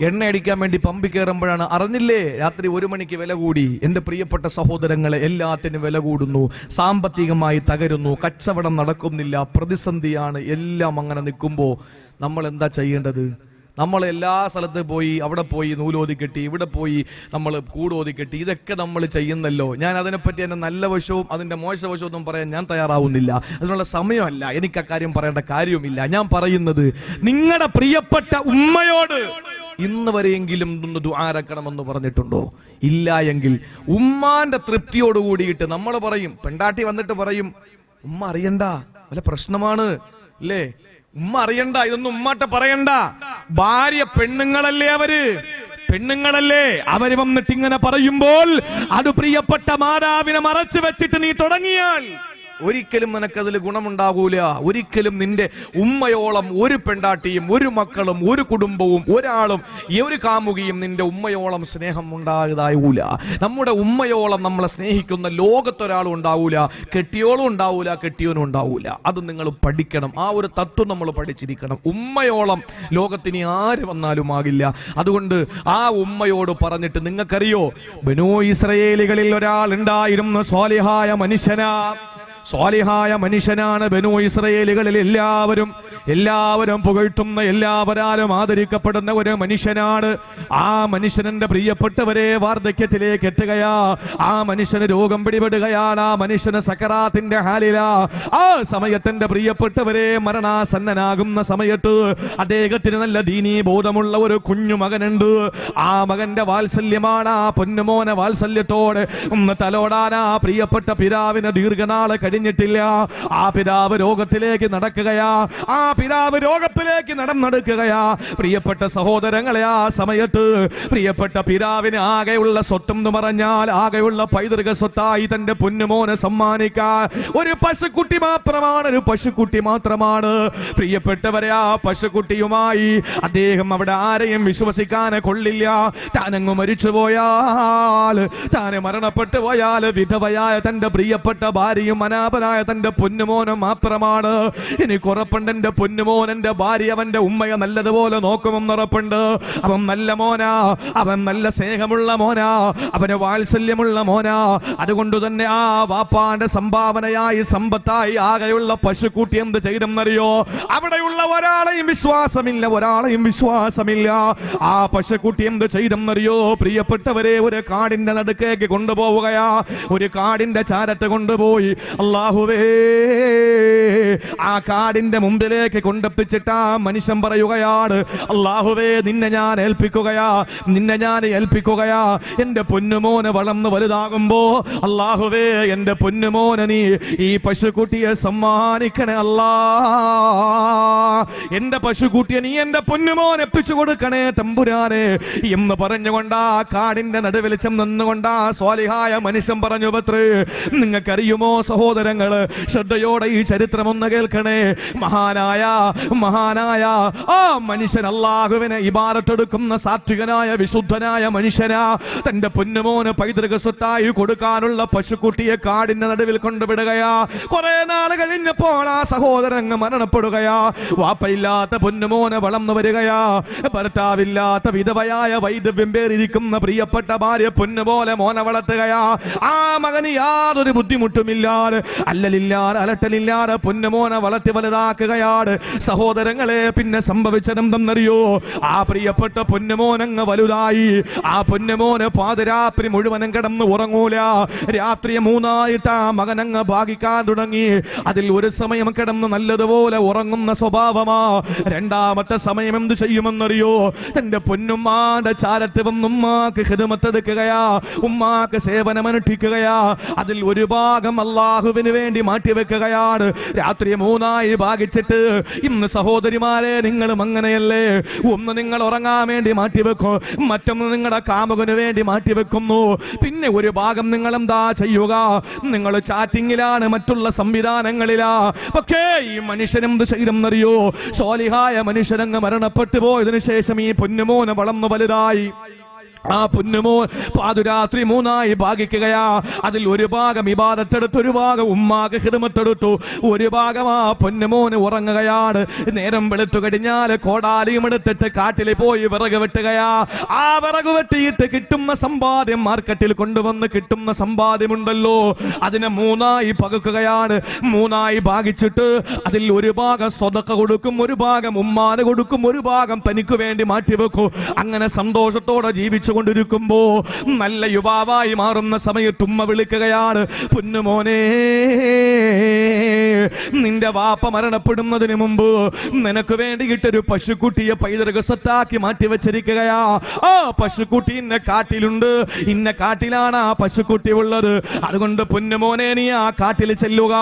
എണ്ണ അടിക്കാൻ വേണ്ടി പമ്പി കയറുമ്പോഴാണ് അറിഞ്ഞില്ലേ? രാത്രി ഒരു മണിക്ക് വില കൂടി. എന്റെ പ്രിയപ്പെട്ട സഹോദരങ്ങളെ എല്ലാത്തിനും വില കൂടുന്നു. സാമ്പത്തികമായി തകരുന്നു. കച്ചവടം നടക്കുന്നില്ല. പ്രതിസന്ധിയാണ്. എല്ലാം അങ്ങനെ നിൽക്കുമ്പോൾ നമ്മൾ എന്താ ചെയ്യേണ്ടത്? നമ്മൾ എല്ലാ സ്ഥലത്ത് പോയി അവിടെ പോയി നൂലോതി കെട്ടി ഇവിടെ പോയി നമ്മൾ കൂടോതി കെട്ടി ഇതൊക്കെ നമ്മൾ ചെയ്യുന്നല്ലോ. ഞാൻ അതിനെപ്പറ്റി എന്റെ നല്ല വശവും അതിന്റെ മോശവശവും ഒന്നും പറയാൻ ഞാൻ തയ്യാറാവുന്നില്ല. അതിനുള്ള സമയമല്ല. എനിക്ക് അക്കാര്യം പറയേണ്ട കാര്യവുമില്ല. ഞാൻ പറയുന്നത് നിങ്ങളുടെ പ്രിയപ്പെട്ട ഉമ്മയോട് ഇന്ന് വരെയെങ്കിലും ഒന്ന് ദുആരക്കണമെന്ന് പറഞ്ഞിട്ടുണ്ടോ? ഇല്ല എങ്കിൽ ഉമ്മാന്റെ തൃപ്തിയോട് കൂടിയിട്ട് നമ്മൾ പറയും. പെണ്ടാട്ടി വന്നിട്ട് പറയും ഉമ്മ അറിയണ്ട. വല്ല പ്രശ്നമാണ്? അല്ലേ? ഉമ്മ അറിയണ്ട ഇതൊന്നും ഉമ്മാട്ട പറയണ്ട. ഭാര്യ പെണ്ണുങ്ങളല്ലേ അവർ? പെണ്ണുങ്ങളല്ലേ? അവർ വന്നിട്ട് ഇങ്ങനെ പറയുമ്പോൾ അത് പ്രിയപ്പെട്ട മാതാവിനെ മറച്ചു വെച്ചിട്ട് നീ തുടങ്ങിയാൽ ഒരിക്കലും നിനക്കതിൽ ഗുണമുണ്ടാകൂല. ഒരിക്കലും നിന്റെ ഉമ്മയോളം ഒരു പെണ്ടാട്ടിയും ഒരു മക്കളും ഒരു കുടുംബവും ഒരാളും ഒരു കാമുകിയും നിന്റെ ഉമ്മയോളം സ്നേഹം ഉണ്ടാകുതായൂല നമ്മുടെ ഉമ്മയോളം നമ്മളെ സ്നേഹിക്കുന്ന ലോകത്തൊരാളും ഉണ്ടാവൂല കെട്ടിയോളും ഉണ്ടാവൂല കെട്ടിയോനും ഉണ്ടാവൂല. അത് നിങ്ങൾ പഠിക്കണം. ആ ഒരു തത്വം നമ്മൾ പഠിച്ചിരിക്കണം. ഉമ്മയോളം ലോകത്തിന് ആര് വന്നാലും ആകില്ല. അതുകൊണ്ട് ആ ഉമ്മയോട് പറഞ്ഞിട്ട് നിങ്ങൾക്കറിയോ? ബനോ ഇസ്രയേലികളിൽ ഒരാൾ ഉണ്ടായിരുന്നു സ്വാലിഹായ മനുഷ്യനാ. സ്വാലിഹായ മനുഷ്യനാണ് ബനു ഇസ്രയേലുകളിൽ എല്ലാവരും. എല്ലാവരും പുകഴ്ത്തുന്ന എല്ലാവരാലും ആദരിക്കപ്പെടുന്ന ഒരു മനുഷ്യനാണ്. ആ മനുഷ്യനെ പ്രിയപ്പെട്ടവരെ വാർദ്ധക്യത്തിലേക്ക് എത്തുകയാ. ആ മനുഷ്യന് രോഗം പിടിപെടുകയാണ്. ആ മനുഷ്യന് സക്കറാത്തിന്റെ ഹാലില. ആ സമയത്തിന്റെ പ്രിയപ്പെട്ടവരെ മരണാസന്നനാകുന്ന സമയത്ത് അദ്ദേഹത്തിന് നല്ല ദീനീ ബോധമുള്ള ഒരു കുഞ്ഞു മകനുണ്ട്. ആ മകന്റെ വാത്സല്യമാണ് ആ പൊന്നുമോന വാത്സല്യത്തോടെ. ഒന്ന് തലോടാൻ ആ പ്രിയപ്പെട്ട പിതാവിന് ദീർഘനാൾ കഴിഞ്ഞിട്ടില്ല ആ പിതാവ് രോഗത്തിലേക്ക് നടക്കുകയാ. ആ പിതാവ് രോഗത്തിലേക്ക് നടന്നെടുക്കുകയാ. പ്രിയപ്പെട്ട സഹോദരങ്ങളെ ആ സമയത്ത് പ്രിയപ്പെട്ട പിതാവിന് ആകെയുള്ള സ്വത്തം എന്ന് പറഞ്ഞാൽ ആകെയുള്ള പൈതൃക സ്വത്തായി തന്റെ പൊന്നുമോനെ സമ്മാനിക്കാൻ ഒരു പശുക്കുട്ടി മാത്രമാണ് ഒരു പശുക്കുട്ടി മാത്രമാണ്. പ്രിയപ്പെട്ടവരെ ആ പശുക്കുട്ടിയുമായി അദ്ദേഹം അവിടെ ആരെയും വിശ്വസിക്കാൻ കൊള്ളില്ല. താനങ്ങ് മരിച്ചു പോയാൽ താന് മരണപ്പെട്ടു പോയാൽ വിധവയായ തന്റെ പ്രിയപ്പെട്ട ഭാര്യയും അനാഥനായ തന്റെ പൊന്നുമോനും മാത്രമാണ്. എനിക്ക് ഉറപ്പുണ്ട് എന്റെ പൊന്നുമോൻ എന്റെ ഭാര്യ അവന്റെ ഉമ്മയെ നല്ലതുപോലെ നോക്കുമെന്ന് ഉറപ്പുണ്ട്. അവൻ നല്ല മോനാ. അവൻ നല്ല സ്നേഹമുള്ള മോനാ. അവന് വാത്സല്യമുള്ള മോനാ. അതുകൊണ്ട് തന്നെ ആ വാപ്പാന്റെ സംഭാവനയായി സമ്പത്തായി ആകെയുള്ള പശുക്കൂട്ടി എന്ത് ചെയ്തെന്നറിയോ? അവിടെയുള്ള ഒരാളെയും വിശ്വാസമില്ല ഒരാളെയും വിശ്വാസമില്ല. ആ പശുക്കുട്ടി എന്ത് ചെയ്തെന്നറിയോ? പ്രിയപ്പെട്ടവരെ ഒരു കാടിന്റെ നടുക്കേക്ക് കൊണ്ടുപോവുകയാ. ഒരു കാടിന്റെ ചാരത്ത് കൊണ്ടുപോയി. അള്ളാഹുവേ ആ കാടിന്റെ മുമ്പിലേക്ക് കൊണ്ടെത്തിച്ചിട്ട് ആ മനുഷ്യൻ പറയുകയാണ് അള്ളാഹുവേ നിന്നെ ഞാൻ ഏൽപ്പിക്കുകയാ നിന്നെ ഞാൻ ഏൽപ്പിക്കുകയാ. എന്റെ പൊന്നുമോന് വളർന്ന് വലുതാകുമ്പോ അള്ളാഹുവേ എന്റെ പൊന്നുമോന് നീ ഈ പശുക്കുട്ടിയെ സമ്മാനിക്കണേ അല്ലാ. എന്റെ പശുക്കുട്ടിയെ നീ എന്റെ പൊന്നുമോൻ എപ്പിച്ചു കൊടുക്കണേ തമ്പുരാനെ. എന്ന് പറഞ്ഞുകൊണ്ട് ആ കാടിന്റെ നടുവിൽ നിന്നുകൊണ്ടാ ആ സ്വാലിഹായ മനുഷ്യൻ പറഞ്ഞു പത്രേ നിങ്ങൾക്കറിയുമോ സഹോദരങ്ങൾ ശ്രദ്ധയോടെ ഈ ചരിത്രം ഒന്ന് കേൾക്കണേ. മഹാനായ മഹാനായ ആ മനുഷ്യൻ അള്ളാഹുവിനെ ഇബാറട്ടെടുക്കുന്ന സാത്വികനായ വിശുദ്ധനായ മനുഷ്യനാ. തന്റെ പൊന്നുമോന് പൈതൃക സ്വത്തായി കൊടുക്കാനുള്ള പശുക്കുട്ടിയെ കാടിന്റെ നടുവിൽ കൊണ്ടുവിടുകയാ. കുറെ നാൾ കഴിഞ്ഞപ്പോൾ ആ സഹോദരങ്ങ് മരണപ്പെടുകയാ. വാപ്പയില്ലാത്ത പൊന്നുമോനെ വളർന്നു വരികയാ. ഭർത്താവില്ലാത്ത വിധവയായ വൈദവ്യം പേരിരിക്കുന്ന പ്രിയപ്പെട്ട ഭാര്യ പൊന്നുപോലെ മോനെ വളർത്തുകയാ. ആ മകന് യാതൊരു ബുദ്ധിമുട്ടുമില്ലാതെ അല്ലലില്ലാതെ അലട്ടലില്ലാറ് പൊന്നുമോനെ വളർത്തി വലുതാക്കുകയാണ് സഹോദരങ്ങളെ പിന്നെ സംഭവിച്ചതെന്തെന്നറിയോ? ആ പ്രിയപ്പെട്ട പൊന്നുമോനങ്ങ് വലുതായി. ആ പൊന്നുമോന് പാതിരാത്രി മുഴുവനും കിടന്ന് ഉറങ്ങൂല. രാത്രി മൂന്നായിട്ട് ആ മകനങ്ങ് ഭാഗിക്കാൻ തുടങ്ങി. അതിൽ ഒരു സമയം കിടന്ന് നല്ലതുപോലെ ഉറങ്ങുന്ന സ്വഭാവമാ. രണ്ടാമത്തെ സമയം എന്ത് ചെയ്യുമെന്നറിയോ? തന്റെ പൊന്നുമ്മാന്റെ ചാരത്ത് വന്ന് ഉമ്മാക്ക് ഹിതമത്തെടുക്കുകയാ ഉമ്മാക്ക് സേവനമനുഷ്ഠിക്കുകയാ. അതിൽ ഒരു ഭാഗം അള്ളാഹുവിന് വേണ്ടി മാറ്റിവെക്കുകയാണ്. രാത്രി മൂന്നായി ഭാഗിച്ചിട്ട് ഇന്ന് സഹോദരിമാരെ നിങ്ങളും അങ്ങനെയല്ലേ? ഒന്ന് നിങ്ങൾ ഉറങ്ങാൻ വേണ്ടി മാറ്റിവെക്കും മറ്റൊന്ന് നിങ്ങളുടെ കാമുകന് വേണ്ടി മാറ്റിവെക്കുന്നു. പിന്നെ ഒരു ഭാഗം നിങ്ങൾ എന്താ ചെയ്യുക? നിങ്ങൾ ചാറ്റിങ്ങിലാണ് മറ്റുള്ള സംവിധാനങ്ങളിലാ. പക്ഷേ ഈ മനുഷ്യനെന്ത് ചെയ്തെന്നറിയോ? സ്വാലിഹായ മനുഷ്യനങ്ങ് മരണപ്പെട്ടു പോയതിനു ശേഷം ഈ പൊന്നുമോന് വളർന്നു വലുതായി. ആ പൊന്നുമോൻ പാതുരാത്രി മൂന്നായി ഭാഗിക്കുകയാ. അതിൽ ഒരു ഭാഗം ഇബാദത്തെടുത്ത് ഒരു ഭാഗം ഉമ്മാക്ക് ഹിതമത്തെടുത്തു. ഒരു ഭാഗം ആ പൊന്നുമോന് ഉറങ്ങുകയാണ്. നേരം വെളുത്തു കഴിഞ്ഞാൽ കോടാലിയും എടുത്തിട്ട് കാട്ടിൽ പോയി വിറക് വെട്ടുകയാ. ആ വിറക് വെട്ടിയിട്ട് കിട്ടുന്ന സമ്പാദ്യം മാർക്കറ്റിൽ കൊണ്ടുവന്ന് കിട്ടുന്ന സമ്പാദ്യമുണ്ടല്ലോ. അതിനെ മൂന്നായി പകുക്കുകയാണ്. മൂന്നായി ഭാഗിച്ചിട്ട് അതിൽ ഒരു ഭാഗം സ്വതക്ക കൊടുക്കും ഒരു ഭാഗം ഉമ്മാന് കൊടുക്കും ഒരു ഭാഗം തനിക്ക് വേണ്ടി മാറ്റിവെക്കും. അങ്ങനെ സന്തോഷത്തോടെ ജീവിച്ചു കൊണ്ടിരിക്കുമ്പോ നല്ല യുവാവായി മാറുന്ന സമയത്ത് ഉമ്മ വിളിക്കുകയാണ് പൊന്നുമോനെ നിന്റെ വാപ്പ മരണപ്പെടുന്നതിന് മുമ്പ് നിനക്ക് വേണ്ടിയിട്ടൊരു പശുക്കുട്ടിയെ പൈതൃക സ്വത്താക്കി മാറ്റി ആ പശുക്കുട്ടി ഇന്ന കാട്ടിലുണ്ട് ഇന്ന കാട്ടിലാണ് ആ പശുക്കുട്ടി ഉള്ളത്. അതുകൊണ്ട് പൊന്നുമോനെ നീ ആ കാട്ടിൽ ചെല്ലുക.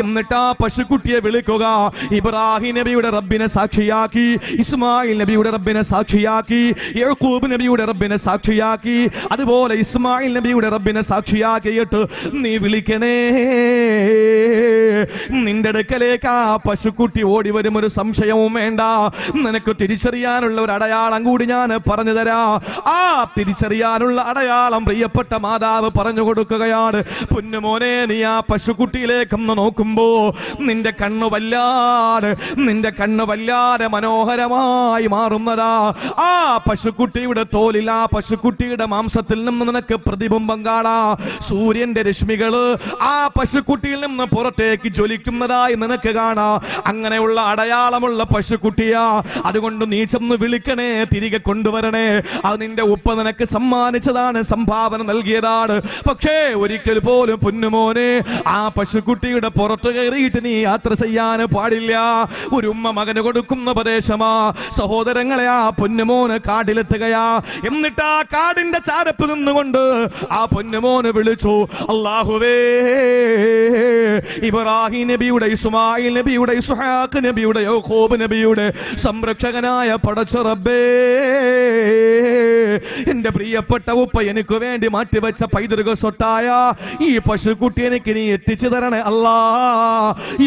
എന്നിട്ട് ആ പശുക്കുട്ടിയെ വിളിക്കുക. ഇബ്രാഹിം നബിയുടെ റബ്ബിനെ സാക്ഷിയാക്കി ഇസ്മായിൽ നബിയുടെ റബ്ബിനെ സാക്ഷിയാക്കി യഹൂബ് നബിയുടെ റബ്ബിനെ സാക്ഷിയാക്കി. അതുപോലെ ഇസ്മായിൽ നബിയുടെ റബ്ബിനെ സാക്ഷിയാക്കിയിട്ട് നീ വിളിക്കണേ. നിന്റെ അടുക്കലേക്ക് ആ പശുക്കുട്ടി ഓടി വരും. ഒരു സംശയവും വേണ്ട. നിനക്ക് തിരിച്ചറിയാനുള്ള ഒരു അടയാളം കൂടി ഞാൻ പറഞ്ഞു തരാ. ആ തിരിച്ചറിയാനുള്ള അടയാളം പ്രിയപ്പെട്ട മാതാവ് പറഞ്ഞു കൊടുക്കുകയാണ്. പൊന്നുമോനെ നീ ആ പശുക്കുട്ടിയിലേക്കൊന്ന് നോക്കുമ്പോ നിന്റെ കണ്ണ് വല്ലാതെ നിന്റെ കണ്ണ് വല്ലാതെ മനോഹരമായി മാറുന്നതാ. ആ പശുക്കുട്ടിയുടെ തോലിൽ ആ പശുക്കുട്ടിയുടെ മാംസത്തിൽ നിന്ന് നിനക്ക് പ്രതിബിംബം കാണാ സൂര്യന്റെ രശ്മികൾ ആ പശുക്കുട്ടിയിൽ നിന്ന് പുറത്തേക്ക് ജ്വലിക്കുന്നതായി നിനക്ക് കാണാ. അങ്ങനെയുള്ള അടയാളമുള്ള പശുക്കുട്ടിയാ. അതുകൊണ്ട് നീ ചെന്ന് വിളിക്കണേ തിരികെ കൊണ്ടുവരണേ. അത് നിന്റെ ഉപ്പ നിനക്ക് സമ്മാനിച്ചതാണ് സംഭാവന നൽകിയതാണ്. പക്ഷേ ഒരിക്കൽ പോലും പൊന്നുമോനെ ആ പശുക്കുട്ടിയുടെ പുറത്ത് കയറിയിട്ട് നീ യാത്ര ചെയ്യാൻ പാടില്ല. ഒരു ഉമ്മ മകന് കൊടുക്കുന്ന ഉപദേശമാ. സഹോദരങ്ങളെ ആ പൊന്നുമോന് കാടിലെത്തുകയാ. എന്നിട്ട് ആ കാടിന്റെ ചാരത്ത് നിന്നുകൊണ്ട് ആ പൊന്നുമോനെ വിളിച്ചു അള്ളാഹുവേ ഇബ്രാഹിം നബിയുടെ ഇസ്മായിൽ നബിയുടെ ഇസ്ഹാഖ് നബിയുടെ യോഹോബ് നബിയുടെ സംരക്ഷകനായ പടച്ച റബ്ബേ എന്റെ പ്രിയപ്പെട്ട ഉപ്പ എനിക്ക് വേണ്ടി മാറ്റിവെച്ച പൈതൃക സ്വത്തായ ഈ പശുക്കുട്ടി എനിക്ക് നീ എത്തിച്ചു തരണേ അല്ലാ.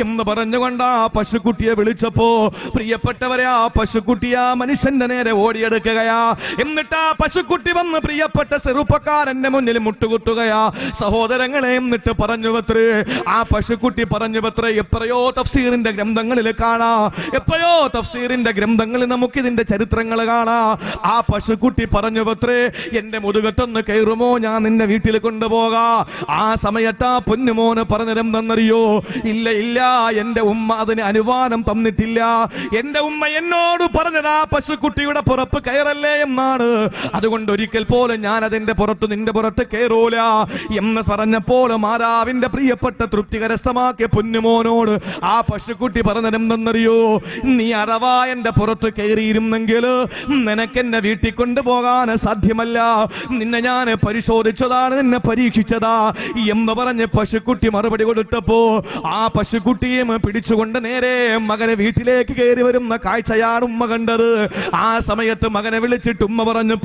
എന്ന് പറഞ്ഞുകൊണ്ട് ആ പശുക്കുട്ടിയെ വിളിച്ചപ്പോ പ്രിയപ്പെട്ടവരെ ആ പശുക്കുട്ടി ആ മനുഷ്യന്റെ നേരെ ഓടിയെടുക്കുകയാ. എന്നിട്ട് ആ പശുക്കുട്ടി വന്ന് പ്രിയപ്പെട്ട ചെറുപ്പക്കാരന്റെ മുന്നിൽ മുട്ടുകുത്തുകയാ. സഹോദരങ്ങളെ എന്നിട്ട് പറഞ്ഞു പത്രേ ആ പശുക്കുട്ടി പറഞ്ഞു പത്രേ എത്രയോ തഫ്സീറിന്റെ ഗ്രന്ഥങ്ങളിൽ കാണാ. എത്രയോ തഫ്സീറിന്റെ ഗ്രന്ഥങ്ങളിൽ നമുക്ക് ഇതിന്റെ ചരിത്രങ്ങൾ കാണാ. ആ പശുക്കുട്ടി പറഞ്ഞു പത്രേ എന്റെ മുതുകത്തൊന്ന് കയറുമോ? ഞാൻ നിന്നെ വീട്ടിൽ കൊണ്ടുപോകാ. ആ സമയത്താ പൊന്നുമോന് തന്നറിയോ ഇല്ല ഇല്ല എന്റെ ഉമ്മ അതിന് അനുവാദം തന്നിട്ടില്ല. എന്റെ ഉമ്മ എന്നോട് പറഞ്ഞത് പശുക്കുട്ടിയുടെ പുറപ്പ് കയറല്ലേ എന്നാണ്. അതുകൊണ്ട് ഒരിക്കൽ പോലെ ഞാൻ അതിന്റെ പുറത്ത് നിന്റെ പുറത്ത് കേറൂല എന്ന് പറഞ്ഞപ്പോൾ മാതാവിന്റെ പ്രിയപ്പെട്ട തൃപ്തി കരസ്ഥമാക്കിയ പൊന്നുമോനോട് ആ പശുക്കുട്ടി പറഞ്ഞതെന്തെന്നറിയോ? നീ അറവാ എന്റെ പുറത്ത് കയറിയിരുന്നെങ്കിൽ നിനക്ക് എന്നെ വീട്ടിൽ കൊണ്ടുപോകാൻ സാധ്യമല്ല. നിന്നെ ഞാൻ പരിശോധിച്ചതാണ് നിന്നെ പരീക്ഷിച്ചതാ എന്ന് പറഞ്ഞ് പശുക്കുട്ടി മറുപടി കൊടുത്തപ്പോ ആ പശുക്കുട്ടിയും പിടിച്ചുകൊണ്ട് നേരെ മകനെ വീട്ടിലേക്ക് കയറി വരുന്ന കാഴ്ചയാണ് ഉമ്മ കണ്ടത്. ആ സമയത്ത് മകനെ വിളിച്ചിട്ട് ഉമ്മ പറഞ്ഞു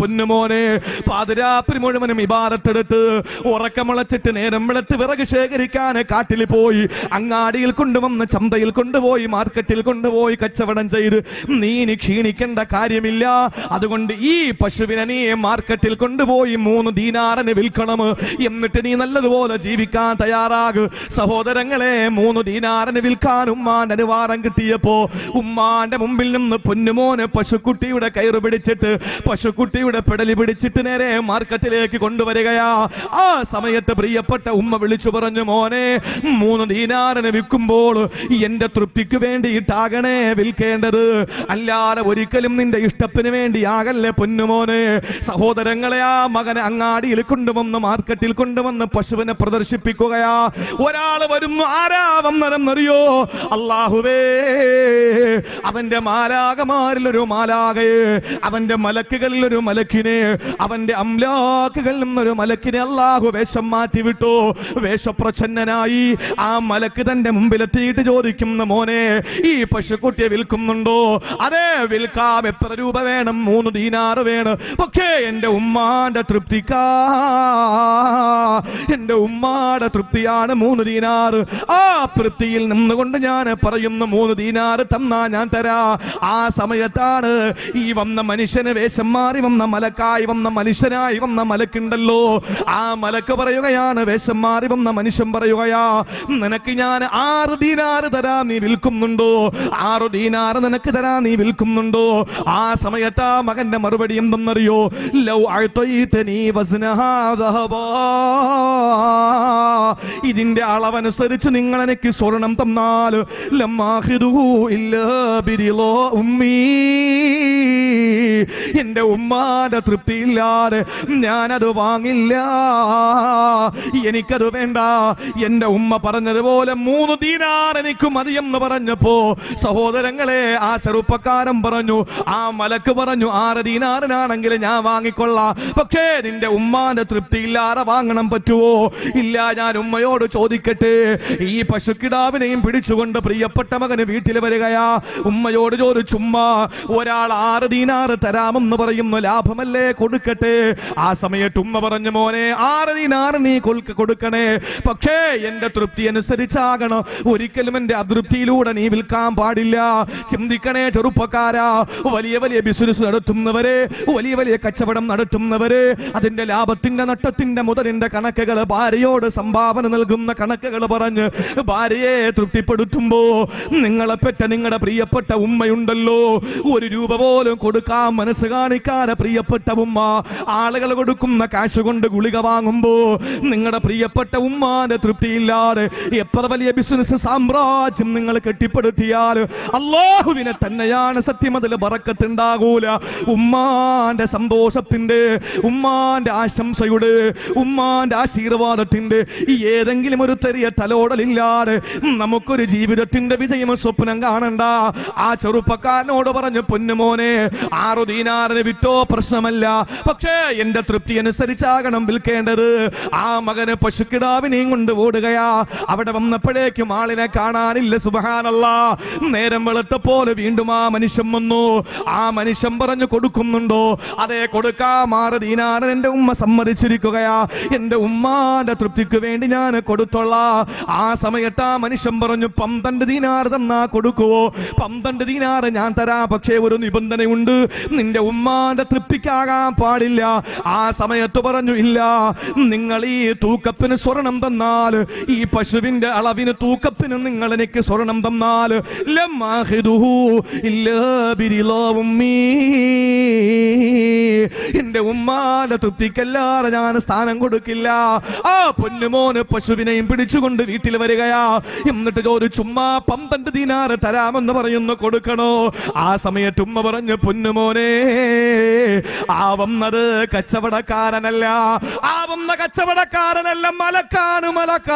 പൊന്നുമോനെ പാതിരാത്രി മുഴുവനും ഇബാരത്തെടുത്ത് ഉറക്കമുളച്ചിട്ട് നേരം വെളുത്ത് വിറക് ശേഖരിക്കാൻ കാട്ടിൽ പോയി. അങ്ങാടിയിൽ കൊണ്ടുവന്ന് ചന്തയിൽ കൊണ്ടുപോയി മാർക്കറ്റിൽ കൊണ്ടുപോയി കച്ചവടം ചെയ്ത് നീ ഇനി ക്ഷീണിക്കേണ്ട കാര്യമില്ല. അതുകൊണ്ട് ഈ പശുവിനെ നീ മാർക്കറ്റിൽ കൊണ്ടുപോയി മൂന്ന് ദീനാറിന് വിൽക്കണം. എന്നിട്ട് നീ നല്ലതുപോലെ ജീവിക്കാൻ തയ്യാറാകു. സഹോദരങ്ങളെ മൂന്ന് ദീനാറിന് വിൽക്കാൻ ഉമ്മാന്റെ അനുവാദം കിട്ടിയപ്പോ ഉമ്മാന്റെ മുമ്പിൽ നിന്ന് പൊന്നുമോന് പശുക്കുട്ടിയുടെ കയറ് പിടിച്ചിട്ട് പശുക്കുട്ടിയുടെ പെടലി പിടിച്ചിട്ട് നേരെ മാർക്കറ്റിലേക്ക് കൊണ്ടുവരികയാ. ആ സമയത്ത് പ്രിയപ്പെട്ട ഉമ്മ വിളിച്ചു പറഞ്ഞു മോനെ മൂന്ന് ദീനാറിന് വിൽക്കുമ്പോൾ എന്റെ തൃപ്തിക്ക് വേണ്ടിയിട്ടാകണേ വിൽക്കേണ്ടത്. അല്ലാതെ ഒരിക്കലും നിന്റെ ഇഷ്ടത്തിന് വേണ്ടിയാകല്ലേ പൊന്നുമോനെ സഹോദരങ്ങളെ ആ മകനെ അങ്ങാടിയിൽ കൊണ്ടുവന്ന് മാർക്കറ്റിൽ കൊണ്ടുവന്ന് പശുവിനെ പ്രദർശിപ്പിക്കുകയാ. ഒരാൾ വരുന്നു ആരാ വന്നതെന്നറിയോ? അള്ളാഹുവേ അവന്റെ മാലാകമാരിലൊരു മാലാകയെ അവന്റെ മലക്കുകളിലൊരു മലക്കിനെ അവന്റെ അംലാക്കുകളിൽ നിന്നൊരു മലക്കിനെ അള്ളാഹു വേഷം മാറ്റി വിട്ടു വേഷപ്രച്ഛന്നനായി ആ മലക്ക് തന്റെ മുമ്പിലെത്തിയിട്ട് ചോദിക്കുന്ന മോനെ ഈ പശുക്കുട്ടിയെ വിൽക്കുന്നുണ്ടോ? അതെ വിൽക്കാം. എത്ര രൂപ വേണം? മൂന്ന് ദീനാറ് വേണം. പക്ഷേ എന്റെ ഉമ്മാന്റെ തൃപ്തിക്കാ. എന്റെ ഉമ്മാടെ തൃപ്തിയാണ് മൂന്ന് ദീനാറ്. ആ തൃപ്തിയിൽ നിന്നുകൊണ്ട് ഞാൻ പറയുന്ന മൂന്ന് ദീനാറ് തന്നാ ഞാൻ തരാ. ആ സമയത്താണ് ഈ വന്ന മനുഷ്യന് വേഷം മാറി വന്ന മലക്കായി വന്ന മനുഷ്യനായി വന്ന മലക്കുണ്ടല്ലോ. ആ മലക്ക് പറയുകയാണ് വേഷം മാറി വന്ന മനുഷ്യൻ പറയുകയാ നിനക്ക് ഞാൻ ആറ് ദീനാറ് തരാ നീ വിൽക്കുന്നുണ്ടോ? ആറ് ദീനാറ് നിനക്ക് തരാ നീ വിൽക്കുന്നുണ്ടോ? ആ സമയത്ത് ആ മകന്റെ മറുപടി എന്തെന്നറിയോ? ലൗ. ഇതിന്റെ അളവനുസരിച്ച് നിങ്ങൾ എനിക്ക് സ്വർണം തന്നാൽ എന്റെ ഉമ്മാന്റെ തൃപ്തിയില്ലാതെ ഞാനത് വാങ്ങില്ല. എനിക്കത് വേണ്ട. എന്റെ ഉമ്മ പറഞ്ഞതുപോലെ മൂന്ന് ദീനാർ എനിക്ക് മതിയെന്ന് പറഞ്ഞപ്പോ സഹോദരങ്ങളെ ആ ചെറുപ്പക്കാരൻ പറഞ്ഞു ആ മലക്ക് പറഞ്ഞു ആറ് ദീനാറിനാണെങ്കിൽ ഞാൻ വാങ്ങിക്കൊള്ളാം. പക്ഷേ നിന്റെ ഉമ്മാന്റെ തൃപ്തിയില്ലാതെ വാങ്ങണം പറ്റുമോ ഇല്ല ഞാൻ ഉമ്മയോട് ചോദിക്കട്ടെ. ഈ പശുക്കിടാവിനെയും പിടിച്ചുകൊണ്ട് പ്രിയപ്പെട്ട മകന് വീട്ടിൽ വരികയാ. ഉമ്മയോട് ചോദിച്ചുമ്മ ഒരാൾ ആറ് ദീനാറ് തരാമെന്ന് പറയുന്നു ലാഭമല്ലേ? കൊടുക്കട്ടെ. ആ സമയത്ത് ഉമ്മ പറഞ്ഞു മോനെ ആറ് ദീനാറ് നീ കൊടുക്കണേ. പക്ഷേ എന്റെ തൃപ്തി അനുസരിച്ചാകണം. ഒരിക്കലും എന്റെ അതൃപ്തിയിലൂടെ നീ വിൽക്കാൻ പാടില്ല. ചിന്തിക്കണേ ചെറുപ്പക്കാരാ. വലിയ വലിയ ബിസിനസ് നടത്തുന്നവരെ വലിയ വലിയ കച്ചവടം നടത്തുന്നവരെ അതിന്റെ ലാഭത്തിന്റെ നട്ടത്തിന്റെ മുതലിന്റെ കണക്കുകൾ ഭാര്യയോട് സംഭാവന നൽകുന്ന കണക്കുകൾ പറഞ്ഞ് ഭാര്യയെ തൃപ്തിപ്പെടുത്തുമ്പോ നിങ്ങളെ പെറ്റ നിങ്ങളുടെ പ്രിയപ്പെട്ട ഉമ്മയുണ്ടല്ലോ. ഒരു രൂപ പോലും കൊടുക്കാൻ മനസ്സ് കാണിക്കാതെ പ്രിയപ്പെട്ട ഉമ്മ ആളുകൾ കൊടുക്കുന്ന കാശ് കൊണ്ട് ഗുളിക വാങ്ങുമ്പോ നിങ്ങളുടെ പ്രിയപ്പെട്ട ഉമ്മാന്റെ തൃപ്തിയില്ലാതെ എത്ര വലിയ ബിസിനസ് സാമ്രാജ്യം നിങ്ങൾ കെട്ടിപ്പടുത്തിയാൽ അള്ളാഹുവിനെ തന്നെയാണ് സത്യം അതിൽ ബറക്കത്തുണ്ടാകൂല. ഉമ്മാന്റെ സന്തോഷത്തിന്റെ ഉമ്മാന്റെ ആശംസയുടെ ഉമ്മാന്റെ ആശീർവാദത്തിന്റെ ഈ ഏതെങ്കിലും ഒരു തെറിയ തലോടലില്ലാതെ നമുക്കൊരു ജീവിതത്തിന്റെ വിജയം സ്വപ്നം കാണണ്ട. ആ ചെറുപ്പക്കാരനോട് പറഞ്ഞു പൊന്നുമോനെ ആറു ദീനാറിന് വിറ്റോ പ്രശ്നമല്ല. പക്ഷേ എന്റെ തൃപ്തി അനുസരിച്ചാകണം വിൽക്കേണ്ടത്. ആ മകന് പശുക്കിടാവിനെയും കൊണ്ട് ഓടുകയാ. അവിടെ വന്നപ്പോഴേക്കും ആളിനെ കാണാനില്ല സുബഹാനല്ല. നേരം വെളുത്ത പോലെ വീണ്ടും ആ മനുഷ്യൻ വന്നു. ആ മനുഷ്യൻ പറഞ്ഞു കൊടുക്കുന്നുണ്ടോ? അതെ കൊടുക്കാ മാറ് എന്റെ ഉമ്മ സമ്മതിച്ചിരിക്കുകയാ. എന്റെ ഉമ്മാന്റെ തൃപ്തിക്ക് വേണ്ടി ഞാൻ കൊടുത്തോളാ. ആ സമയത്ത് ആ മനുഷ്യൻ പറഞ്ഞു പന്ത്രണ്ട് ദീനാർ തന്നാ കൊടുക്കുവോ? പന്ത്രണ്ട് ദീനാർ ഞാൻ തരാ. പക്ഷേ ഒരു നിബന്ധനയുണ്ട്. നിന്റെ ഉമ്മാന്റെ തൃപ്തിക്കാകാൻ പാടില്ല. ആ സമയത്ത് പറഞ്ഞു ഇല്ല നിങ്ങൾ ഈ തൂക്കപ്പിന് സ്വർണം തന്നാൽ ഈ പശുവിന്റെ അളവിന് തൂക്കത്തിന് നിങ്ങൾ എനിക്ക് സ്വർണം തന്നാൽ. എന്റെ ഉമ്മാന്റെ തൃപ്തിക്കല്ലാതെ ഞാൻ സ്ഥാനം കൊടുക്കില്ല. ആ പൊന്നുമോന് പശുവിനെയും പിടിച്ചുകൊണ്ട് വീട്ടിൽ വരികയാ. എന്നിട്ട് ഒരു ചുമ്മാ പന്ത്രണ്ട് ദിനാറ് തരാമെന്ന് പറയുന്നു കൊടുക്കണോ? ആ സമയത്ത് ഉമ്മ പറഞ്ഞു പൊന്നുമോനെ ആ വന്നത് കച്ചവടക്കാരനല്ല. ആവുന്ന കച്ചവടക്കാരനല്ല. മലക്കാണ് മലക്ക.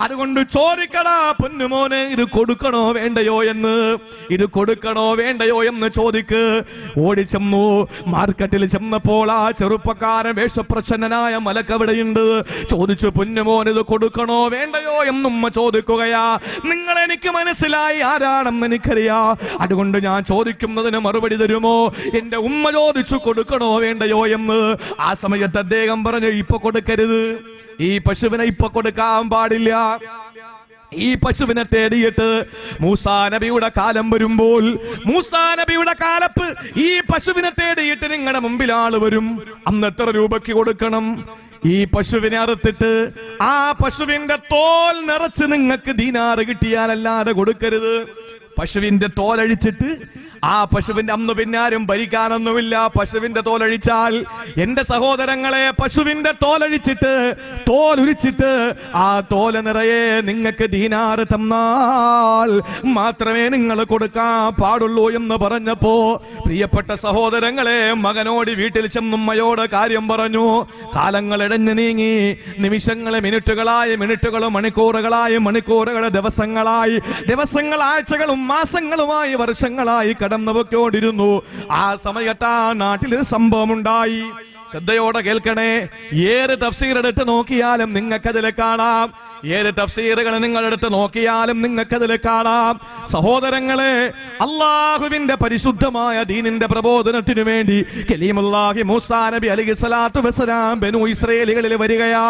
അതുകൊണ്ട് ചോദിക്കടാ പൊന്നുമോനെ ഇത് കൊടുക്കണോ വേണ്ടയോ എന്ന്? ഇത് കൊടുക്കണോ വേണ്ടയോ എന്ന് ചോദിക്ക്. ഓടി ചെന്നു. മാർക്കറ്റിൽ ചെന്നപ്പോൾ ആ ചെറുപ്പക്കാരൻ വേഷപ്രച്ഛന്നനായ മലക്കവിടെയുണ്ട് ചോദിച്ചു പൊന്നുമോൻ ഇത് കൊടുക്കണോ വേണ്ടയോ? എന്നുമ്മ ചോദിക്കുകയാ. നിങ്ങൾ എനിക്ക് മനസ്സിലായി ആരാണെന്ന് എനിക്കറിയാ. അതുകൊണ്ട് ഞാൻ ചോദിക്കുന്നതിന് മറുപടി തരുമോ? എന്റെ ഉമ്മ ചോദിച്ചു കൊടുക്കണോ വേണ്ടയോ എന്ന് ആ സമയത്ത് അദ്ദേഹം പറഞ്ഞു ഇപ്പൊ കൊടുക്കരുത്. ഈ പശുവിനെ ഇപ്പൊ കൊടുക്കാൻ പാടില്ല. ഈ പശുവിനെ തേടിയിട്ട് മൂസാ നബിയുടെ കാലം വരുമ്പോൾ മൂസാ നബിയുടെ കാലപ്പ് ഈ പശുവിനെ തേടിയിട്ട് നിങ്ങളുടെ മുമ്പിൽ ആൾ വരും. അന്ന് എത്ര രൂപയ്ക്ക് കൊടുക്കണം? ഈ പശുവിനെ അറുത്തിട്ട് ആ പശുവിന്റെ തോൽ നിറച്ച് നിങ്ങൾക്ക് ദീനാറ് കിട്ടിയാലല്ലാതെ കൊടുക്കരുത്. പശുവിന്റെ തോലഴിച്ചിട്ട് ആ പശുവിന്റെ അന്ന് പിന്നാരും ഭരിക്കാനൊന്നുമില്ല. പശുവിന്റെ തോലഴിച്ചാൽ എന്റെ സഹോദരങ്ങളെ പശുവിന്റെ തോലഴിച്ചിട്ട് തോലുരിച്ചിട്ട് ആ തോല നിറയെ നിങ്ങൾക്ക് ദീനാറ് തന്നാൽ മാത്രമേ നിങ്ങൾ കൊടുക്കാൻ പാടുള്ളൂ എന്ന് പറഞ്ഞപ്പോ പ്രിയപ്പെട്ട സഹോദരങ്ങളെ മകനോട് വീട്ടിൽ ചെന്നുമ്മയോട് കാര്യം പറഞ്ഞു. കാലങ്ങൾ ഇടഞ്ഞു നീങ്ങി നിമിഷങ്ങളെ മിനിറ്റുകളായി മിനിറ്റുകൾ മണിക്കൂറുകളായി മണിക്കൂറുകൾ ദിവസങ്ങളായി ദിവസങ്ങൾ ആഴ്ചകളും മാസങ്ങളുമായി വർഷങ്ങളായി കടന്നു പൊക്കോണ്ടിരുന്നു ആ സമയത്ത് ആ നാട്ടിലൊരു സംഭവം ഉണ്ടായി ശ്രദ്ധയോടെ കേൾക്കണേ. ഏത് തഫ്സീർ എടുത്ത് നോക്കിയാലും നിങ്ങൾക്കതിൽ കാണാം. ഏത് തഫ്സീറുകൾ നിങ്ങളെടുത്ത് നോക്കിയാലും നിങ്ങൾക്കതിൽ കാണാം. സഹോദരങ്ങളെ അള്ളാഹുവിന്റെ പരിശുദ്ധമായ ദീനിന്റെ പ്രബോധനത്തിനു വേണ്ടി കലീമുല്ലാഹി മൂസാ നബി അലി സ്വലാത്തു വസ്സലാം ബനു ഇസ്രയേലികളിൽ വരികയാ.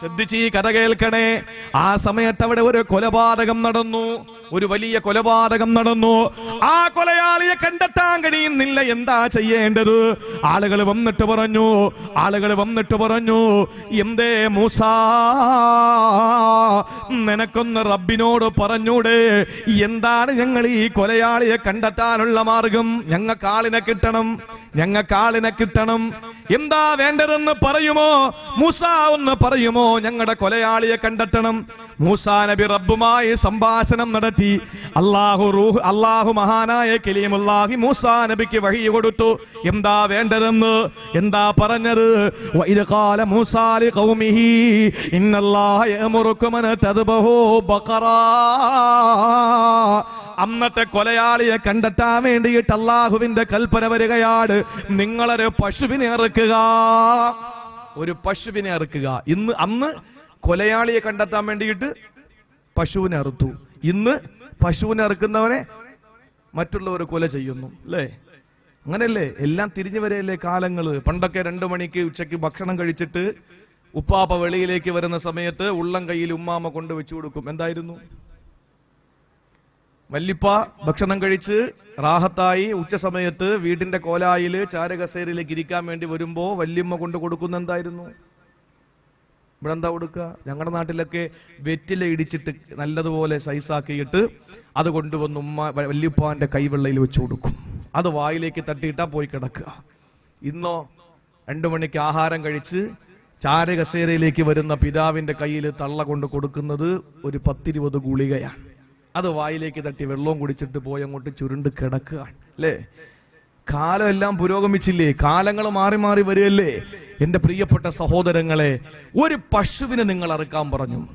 ശ്രദ്ധിച്ച് ഈ കഥ കേൾക്കണേ. ആ സമയത്ത് അവിടെ ഒരു കൊലപാതകം നടന്നു. ഒരു വലിയ കൊലപാതകം നടന്നു. ആ കൊലയാളിയെ കണ്ടെത്താൻ കഴിയുന്നില്ല. എന്താ ചെയ്യേണ്ടത്? ആളുകൾ വന്നിട്ട് പറഞ്ഞു. ആളുകൾ വന്നിട്ട് പറഞ്ഞു എന്തേ മൂസാ? നിനക്കൊന്ന് റബ്ബിനോട് പറഞ്ഞൂടെ. എന്താണ് ഞങ്ങൾ ഈ കൊലയാളിയെ കണ്ടെത്താനുള്ള മാർഗം? ഞങ്ങൾക്ക് ആളിനെ കിട്ടണം. ഞങ്ങൾക്ക് ആളിനെ കിട്ടണം. എന്താ വേണ്ടതെന്ന് പറയുമോ? മൂസ ഒന്ന് പറയുമോ? ഞങ്ങളുടെ കൊലയാളിയെ കണ്ടെത്തണം. മൂസാ നബി റബ്ബുമായി സംഭാഷണം നടത്തി. അള്ളാഹു റൂഹ് അള്ളാഹു മഹാനായ കലീമുല്ലാഹി മൂസാ നബിക്ക് വഴി കൊടുത്തു. എന്താ വേണ്ടതെന്ന്? എന്താ പറഞ്ഞത്? അന്നത്തെ കൊലയാളിയെ കണ്ടെത്താൻ വേണ്ടിയിട്ട് അള്ളാഹുവിന്റെ കൽപ്പന വരികയാണ്. നിങ്ങളൊരു പശുവിനെ ഇറക്കുക. ഒരു പശുവിനെ അറുക്കുക. ഇന്ന് അന്ന് കൊലയാളിയെ കണ്ടെത്താൻ വേണ്ടിയിട്ട് പശുവിനെ അറുത്തു. ഇന്ന് പശുവിനെ അറുക്കുന്നവനെ മറ്റുള്ളവർ കൊല ചെയ്യുന്നു അല്ലേ? അങ്ങനെയല്ലേ? എല്ലാം തിരിഞ്ഞു വരെയല്ലേ കാലങ്ങൾ? പണ്ടൊക്കെ രണ്ടു മണിക്ക് ഉച്ചയ്ക്ക് ഭക്ഷണം കഴിച്ചിട്ട് ഉപ്പാപ്പ വെളിയിലേക്ക് വരുന്ന സമയത്ത് ഉള്ളം കയ്യിൽ ഉമ്മാമ കൊണ്ട് വെച്ചു കൊടുക്കും. എന്തായിരുന്നു? വല്ലിപ്പ ഭക്ഷണം കഴിച്ച് റാഹത്തായി ഉച്ച സമയത്ത് വീടിന്റെ കോലായിൽ ചാരകസേരയിലേക്ക് ഇരിക്കാൻ വേണ്ടി വരുമ്പോ വല്യമ്മ കൊണ്ട് കൊടുക്കുന്ന എന്തായിരുന്നു? ഇവിടെ എന്താ കൊടുക്കുക ഞങ്ങളുടെ നാട്ടിലൊക്കെ വെറ്റില ഇടിച്ചിട്ട് നല്ലതുപോലെ സൈസാക്കിയിട്ട് അത് കൊണ്ടുവന്ന് ഉമ്മ വല്യപ്പാന്റെ കൈവെള്ളയിൽ വെച്ച് കൊടുക്കും. അത് വായിലേക്ക് തട്ടിയിട്ടാ പോയി കിടക്കുക. ഇന്നോ രണ്ടു മണിക്ക് ആഹാരം കഴിച്ച് ചാരകസേരയിലേക്ക് വരുന്ന പിതാവിന്റെ കയ്യിൽ തള്ള കൊണ്ട് കൊടുക്കുന്നത് ഒരു പത്തിരുപത് ഗുളികയാണ്. അത് വായിലേക്ക് തട്ടി വെള്ളവും കുടിച്ചിട്ട് പോയി അങ്ങോട്ട് ചുരുണ്ട് കിടക്കുകയാണ് അല്ലേ? കാലം എല്ലാം പുരോഗമിച്ചില്ലേ? കാലങ്ങൾ മാറി മാറി വരികയല്ലേ? എന്റെ പ്രിയപ്പെട്ട സഹോദരങ്ങളെ ഒരു പശുവിനെ നിങ്ങൾ അറുക്കാൻ പറഞ്ഞു.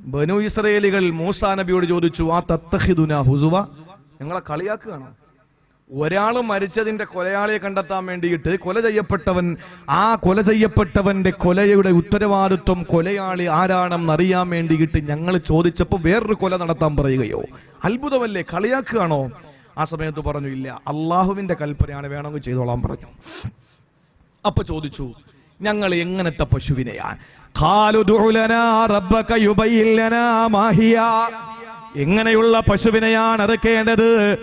ബനു ഇസ്രയേലികൾ മൂസാ നബിയോട് ചോദിച്ചു ആ തത്തഹിദുന ഹുസുവ? ഞങ്ങളെ കളിയാക്കുകയാണോ. ഒരാൾ മരിച്ചതിന്റെ കൊലയാളിയെ കണ്ടെത്താൻ വേണ്ടിയിട്ട് കൊല ചെയ്യപ്പെട്ടവൻ ആ കൊല ചെയ്യപ്പെട്ടവന്റെ കൊലയുടെ ഉത്തരവാദിത്വം കൊലയാളി ആരാണെന്ന് അറിയാൻ വേണ്ടിയിട്ട് ഞങ്ങൾ ചോദിച്ചപ്പോൾ വേറൊരു കൊല നടത്താൻ പറയുകയോ? അത്ഭുതമല്ലേ? കളിയാക്കുകയാണോ? ആ സമയത്ത് പറഞ്ഞു ഇല്ല അള്ളാഹുവിന്റെ കൽപ്പനയാണ് വേണമെങ്കിൽ ചെയ്തോളാൻ പറഞ്ഞു. അപ്പൊ ചോദിച്ചു ഞങ്ങൾ എങ്ങനത്തെ പശുവിനെയാണ് എങ്ങനെയുള്ള പശുവിനെയാണ് ഇറക്കേണ്ടത്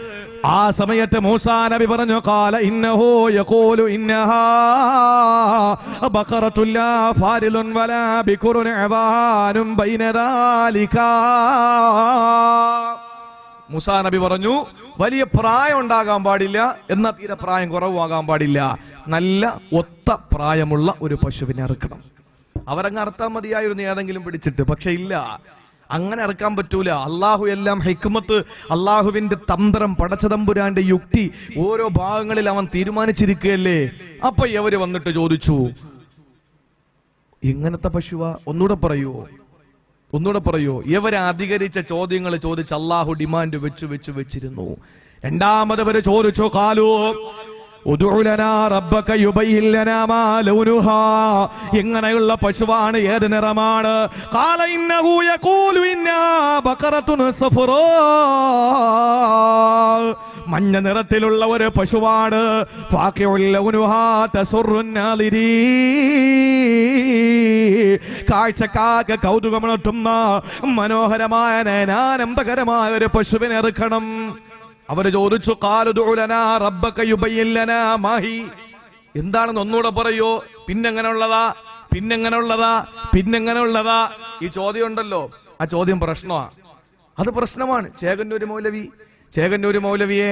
ആ സമയത്ത് മൂസാ നബി പറഞ്ഞു കാല ഇന്നഹോ യഖൂലു ഇന്നഹാ ബഖറത്തുൻ ലാ ഫാരിലുൻ വലാ ബികുറുൻ അവാനും ബൈന ദാലിക. മുസാ നബി പറഞ്ഞു വലിയ പ്രായം ഉണ്ടാകാൻ പാടില്ല എന്നാൽ തീരെ പ്രായം കുറവാകാൻ പാടില്ല. നല്ല ഒത്ത പ്രായമുള്ള ഒരു പശുവിനെ അറുക്കണം. അവരങ്ങ് അർത്ഥം മതിയായിരുന്നു ഏതെങ്കിലും പിടിച്ചിട്ട്. പക്ഷെ ഇല്ല അങ്ങനെ ഇറക്കാൻ പറ്റൂല. അള്ളാഹു എല്ലാം ഹെക്കുമത്ത് അള്ളാഹുവിന്റെ തന്ത്രം പടച്ചതമ്പുരാന്റെ യുക്തി ഓരോ ഭാഗങ്ങളിൽ അവൻ തീരുമാനിച്ചിരിക്കുകയല്ലേ? അപ്പൊ എവര് വന്നിട്ട് ചോദിച്ചു ഇങ്ങനത്തെ പശുവ? ഒന്നുകൂടെ പറയൂ? ഒന്നുകൂടെ പറയൂ? ഇവരെ അധികരിച്ച ചോദ്യങ്ങൾ ചോദിച്ച് അള്ളാഹു ഡിമാൻഡ് വെച്ചു വെച്ചു വെച്ചിരുന്നു. രണ്ടാമത് അവർ ചോദിച്ചു കാലു എങ്ങനെയുള്ള പശുവാണ് ഏത് നിറമാണ്. മഞ്ഞ നിറത്തിലുള്ള ഒരു പശുവാണ്. കാഴ്ചക്കാക്ക് കൗതുകമുണർത്തുന്ന മനോഹരമായ നയനാനന്ദകരമായ ഒരു പശുവിനെ ഇറക്കണം അവർ ചോദിച്ചു മാഹി. എന്താണെന്ന് ഒന്നുകൂടെ പറയോ? പിന്നെങ്ങനെയുള്ളതാ? പിന്നെങ്ങനെയുള്ളതാ? പിന്നെങ്ങനെയുള്ളതാ? ഈ ചോദ്യം ഉണ്ടല്ലോ ആ ചോദ്യം പ്രശ്നമാണ് അത് പ്രശ്നമാണ്. ചേകന്നൂർ മൗലവി ചേകന്നൂർ മൗലവിയെ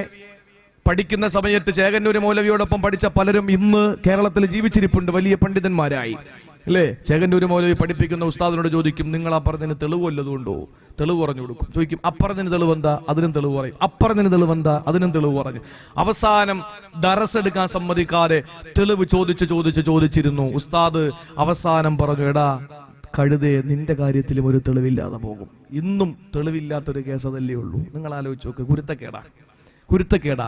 പഠിക്കുന്ന സമയത്ത് ചേകന്നൂർ മൗലവിയോടൊപ്പം പഠിച്ച പലരും ഇന്ന് കേരളത്തിൽ ജീവിച്ചിരിപ്പുണ്ട്. വലിയ പണ്ഡിതന്മാരായി. അല്ലേ? ചേകന്നൂര് മൗലവി പഠിപ്പിക്കുന്ന ഉസ്താദിനോട് ചോദിക്കും നിങ്ങൾ അപ്പുറത്തിന് തെളിവ് വല്ലതുകൊണ്ടോ തെളിവ് പറഞ്ഞു കൊടുക്കും. ചോദിക്കും അപ്പുറത്തിന് തെളിവ് എന്താ? അതിനും തെളിവ് പറയും. അപ്പുറത്തിന് തെളിവ് എന്താ? അതിനും തെളിവ് പറഞ്ഞു. അവസാനം ദറസ് എടുക്കാൻ സമ്മതിക്കാതെ തെളിവ് ചോദിച്ച് ചോദിച്ച് ചോദിച്ചിരുന്നു. ഉസ്താദ് അവസാനം പറഞ്ഞു എടാ കഴുതേ നിന്റെ കാര്യത്തിലും ഒരു തെളിവില്ലാതെ പോകും. ഇന്നും തെളിവില്ലാത്തൊരു കേസ് അതല്ലേ ഉള്ളൂ. നിങ്ങൾ ആലോചിച്ച് നോക്ക് ഗുരുത്തക്കേടാ. കുരുത്തക്കേടാ.